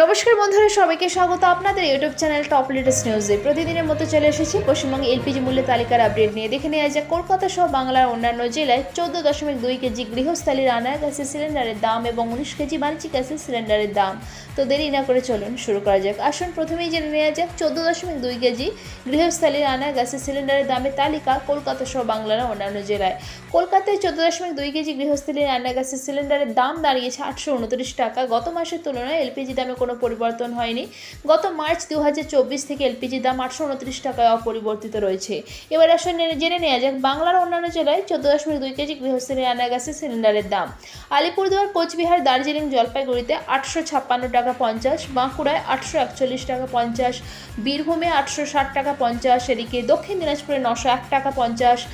নমস্কার বন্ধুরা, সবাইকে স্বাগত। আপনাদের ইউটিউব চ্যানেল টপ লেটেস্ট নিউজে প্রতিদিনের মতো চলে এসেছি পশ্চিমবঙ্গে এলপিজি মূল্য তালিকার আপডেট নিয়ে। দেখে নেওয়া যায় কলকাতা সহ বাংলার অন্যান্য জেলায় চোদ্দ দশমিক দুই কেজি গৃহস্থালী রান্নার গ্যাসের সিলিন্ডারের দাম এবং উনিশ কেজি বাণিজ্যিক গ্যাসের সিলিন্ডারের দাম। তো দেরি না করে চলুন শুরু করা যাক। আসুন, প্রথমেই জেনে নেওয়া যাক, চোদ্দ দশমিক দুই কেজি গৃহস্থালী রান্নার গ্যাসের সিলিন্ডারের দামের তালিকা কলকাতা সহ বাংলার অন্যান্য জেলায়। কলকাতায় চোদ্দ দশমিক দুই কেজি গৃহস্থলী রান্না গ্যাসের সিলিন্ডারের দাম দাঁড়িয়েছে আটশো উনত্রিশ টাকা। গত মাসের তুলনায় এলপিজি দামে কোনো পরিবর্তন হয়নি। গত মার্চ দু হাজার চব্বিশ থেকে এলপিজি দাম আটশো উনত্রিশ টাকায় অপরিবর্তিত রয়েছে। এবার আসলে জেনে- নেওয়া যাক বাংলার অন্যান্য জেলায় চোদ্দ দশমিক দুই কেজি গৃহস্থলী রান্না গ্যাসের সিলিন্ডারের দাম। আলিপুরদুয়ার, কোচবিহার, দার্জিলিং, জলপাইগুড়িতে আটশো ছাপ্পান্ন টাকা পঞ্চাশ, বাঁকুড়ায় আটশো একচল্লিশ টাকা পঞ্চাশ, বীরভূমে আটশো ষাট টাকা পঞ্চাশ, এদিকে দক্ষিণ দিনাজপুরে নশো এক টাকা পঞ্চাশ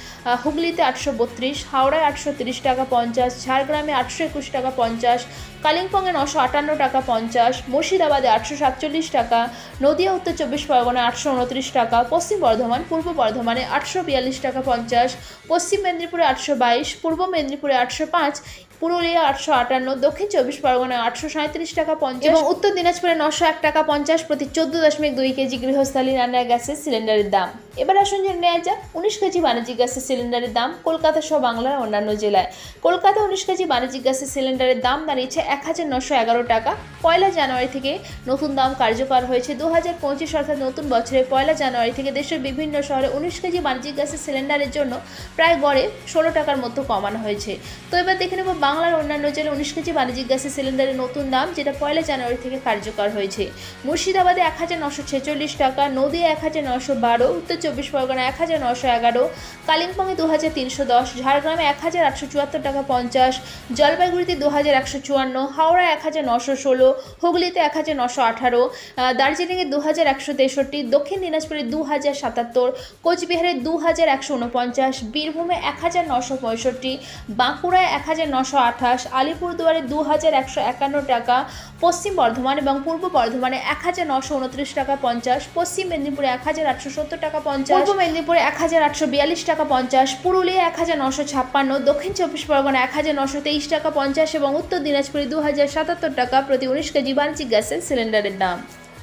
হুগলিতে আটশো বত্রিশ, হাওড়ায় আটশো তিরিশ টাকা পঞ্চাশ, ঝাড়গ্রামে আটশো একুশ টাকা পঞ্চাশ, কালিম্পংয়ে নশো আটান্ন টাকা পঞ্চাশ মুর্শিদাবাদে আটশো সাতচল্লিশ টাকা, নদিয়া উত্তর চব্বিশ পরগনা আটশো উনত্রিশ টাকা, পশ্চিম বর্ধমান, পূর্ব বর্ধমানে আটশো বিয়াল্লিশ টাকা পঞ্চাশ, পশ্চিম মেদিনীপুরে আটশো বাইশ, পূর্ব মেদিনীপুরে আটশো পাঁচ পুরুলিয়া আটশো আটান্ন দক্ষিণ চব্বিশ পরগনায় আটশো সাঁত্রিশ টাকা পঞ্চাশ এবং উত্তর দিনাজপুরে নশো এক টাকা পঞ্চাশ প্রতি চোদ্দ দশমিক দুই কেজি গৃহস্থালী রান্নার গ্যাসের সিলিন্ডারের দাম। এবার আসুন জেনে নেওয়া যাক উনিশ কেজি বাণিজ্যিক গ্যাসের সিলিন্ডারের দাম কলকাতা সহ বাংলার অন্যান্য জেলায়। কলকাতা উনিশ কেজি বাণিজ্যিক গ্যাসের সিলিন্ডারের দাম দাঁড়িয়েছে এক হাজার নশো এগারো টাকা। পয়লা জানুয়ারি থেকে নতুন দাম কার্যকর হয়েছে দু হাজার পঁচিশ অর্থাৎ নতুন বছরের পয়লা জানুয়ারি থেকে দেশের বিভিন্ন শহরে উনিশ কেজি বাণিজ্যিক গ্যাসের সিলিন্ডারের জন্য প্রায় গড়ে ষোলো টাকার মতো কমানো হয়েছে। তো এবার দেখে নেব বাংলার অন্যান্য জেলায় উনিশ কেজি বাণিজ্যিক গ্যাসের সিলিন্ডারের নতুন দাম, যেটা পয়লা জানুয়ারি থেকে কার্যকর হয়েছে। মুর্শিদাবাদে এক হাজার নশো ছেচল্লিশ টাকা, নদিয়া এক হাজার নশো বারো, উত্তর চব্বিশ পরগনা এক হাজার নশো এগারো, কালিম্পংয়ে দু হাজার তিনশো দশ, ঝাড়গ্রামে এক হাজার আটশো চুয়াত্তর টাকা পঞ্চাশ, জলপাইগুড়িতে দু হাজার একশো চুয়ান্ন হাওড়া এক হাজার নশো ষোলো, হুগলিতে এক হাজার নশো আঠারো দার্জিলিংয়ে দু হাজার একশো তেষট্টি, দক্ষিণ দিনাজপুরে দু হাজার সাতাত্তর, কোচবিহারে দু হাজার একশো উনপঞ্চাশ, বীরভূমে এক হাজার নশো পঁয়ষট্টি, বাঁকুড়ায় এক হাজার নশো আঠাশ, আলিপুরদুয়ারে দু হাজার একশো একান্ন টাকা, পশ্চিম বর্ধমান এবং পূর্ব বর্ধমানে এক হাজার নশো উনত্রিশ টাকা পঞ্চাশ, পশ্চিম মেদিনীপুরে এক হাজার আটশো সত্তর টাকা পঞ্চাশ, পূর্ব মেদিনীপুরে এক হাজার আটশো বিয়াল্লিশ টাকা পঞ্চাশ পুরুলিয়া এক হাজার নশো ছাপ্পান্ন, দক্ষিণ চব্বিশ পরগনা এক হাজার নশো তেইশ টাকা পঞ্চাশ এবং উত্তর দিনাজপুরে দু হাজার সাতাত্তর টাকা প্রতি উনিশ কেজি বাণিজ্যিক গ্যাসের সিলিন্ডারের দাম।